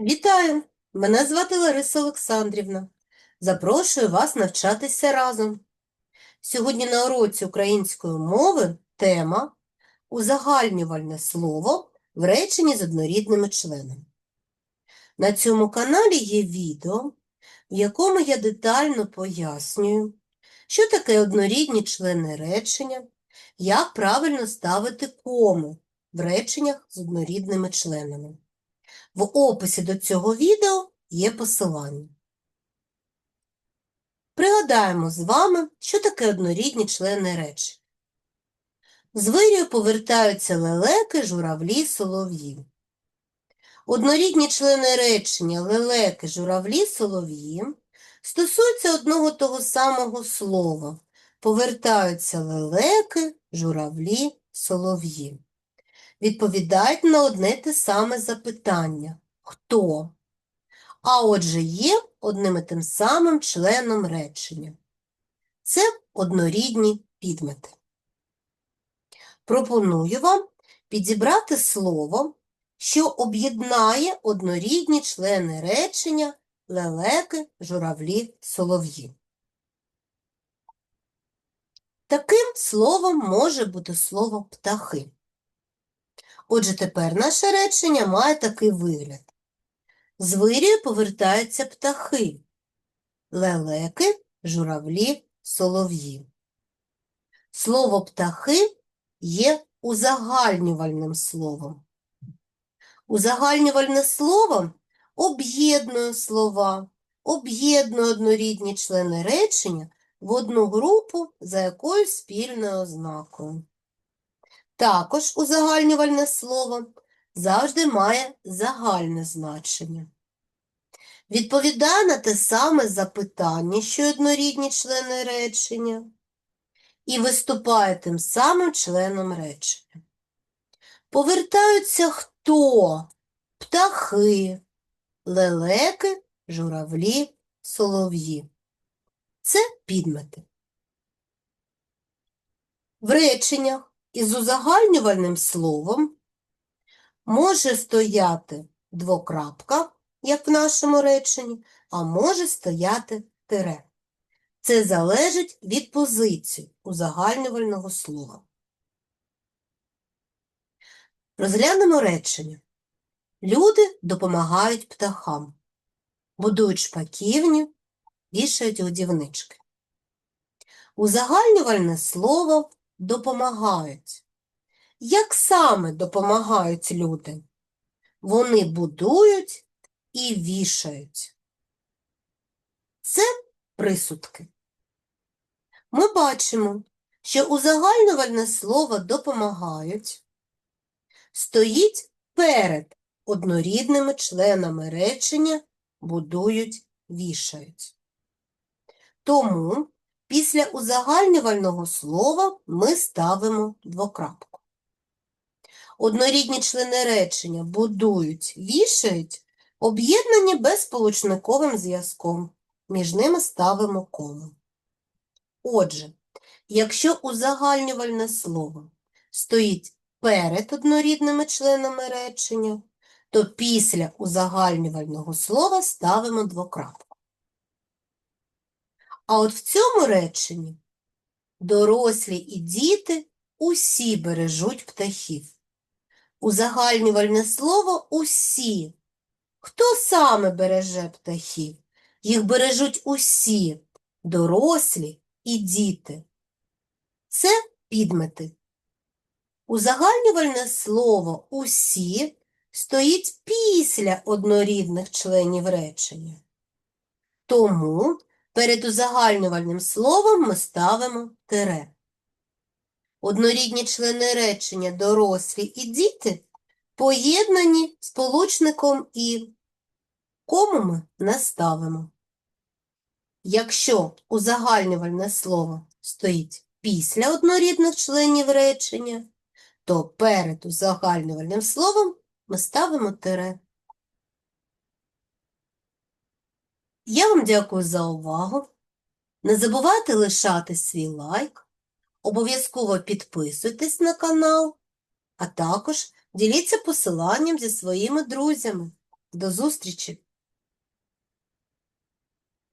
Вітаю! Мене звати Лариса Олександрівна. Запрошую вас навчатися разом. Сьогодні на уроці української мови тема Узагальнювальне слово в реченні з однорідними членами. На цьому каналі є відео, в якому я детально пояснюю, що таке однорідні члени речення, як правильно ставити коми в реченнях з однорідними членами. В описі до цього відео є посилання. Пригадаємо з вами, що таке однорідні члени речень. З вирію повертаються лелеки, журавлі, солов'ї. Однорідні члени речення лелеки, журавлі, солов'ї стосуються одного того самого слова. Повертаються лелеки, журавлі, солов'ї відповідають на одне те саме запитання хто? А отже, є одним і тим самим членом речення. Це однорідні підмети. Пропоную вам підібрати слово, що об'єднає однорідні члени речення лелеки, журавлі, солов'ї. Таким словом може бути слово птахи. Отже, тепер наше речення має такий вигляд. З вирію повертаються птахи, лелеки, журавлі, солов'ї. Слово птахи є узагальнювальним словом. Узагальнювальне слово об'єднує слова, об'єднує однорідні члени речення в одну групу за якоюсь спільною ознакою. Також узагальнювальне слово завжди має загальне значення. Відповідає на те саме запитання, що однорідні члени речення, і виступає тим самим членом речення. Повертаються хто? Птахи, лелеки, журавлі, солов'ї. Це підмети. В реченнях із узагальнювальним словом може стояти двокрапка, як в нашому реченні, а може стояти тире. Це залежить від позиції узагальнювального слова. Розглянемо речення. Люди допомагають птахам, будують шпаківні, вішають годівнички. Узагальнювальне слово допомагають. Як саме допомагають люди? Вони будують і вішають. Це присудки. Ми бачимо, що узагальнювальне слово допомагають стоїть перед однорідними членами речення будують, вішають. Тому Після узагальнювального слова ми ставимо двокрапку. Однорідні члени речення будують, вішають, об'єднані безполучниковим зв'язком. Між ними ставимо кому. Отже, якщо узагальнювальне слово стоїть перед однорідними членами речення, то після узагальнювального слова ставимо двокрапку. А от в цьому реченні дорослі і діти усі бережуть птахів. Узагальнювальне слово усі. Хто саме береже птахів? Їх бережуть усі, дорослі і діти. Це підмети. Узагальнювальне слово усі стоїть після однорідних членів речення. Тому Перед узагальнювальним словом ми ставимо тире. Однорідні члени речення дорослі і діти поєднані сполучником і, кому ми не ставимо. Якщо узагальнювальне слово стоїть після однорідних членів речення, то перед узагальнювальним словом ми ставимо тире. Я вам дякую за увагу. Не забувайте лишати свій лайк, обов'язково підписуйтесь на канал, а також діліться посиланням зі своїми друзями. До зустрічі!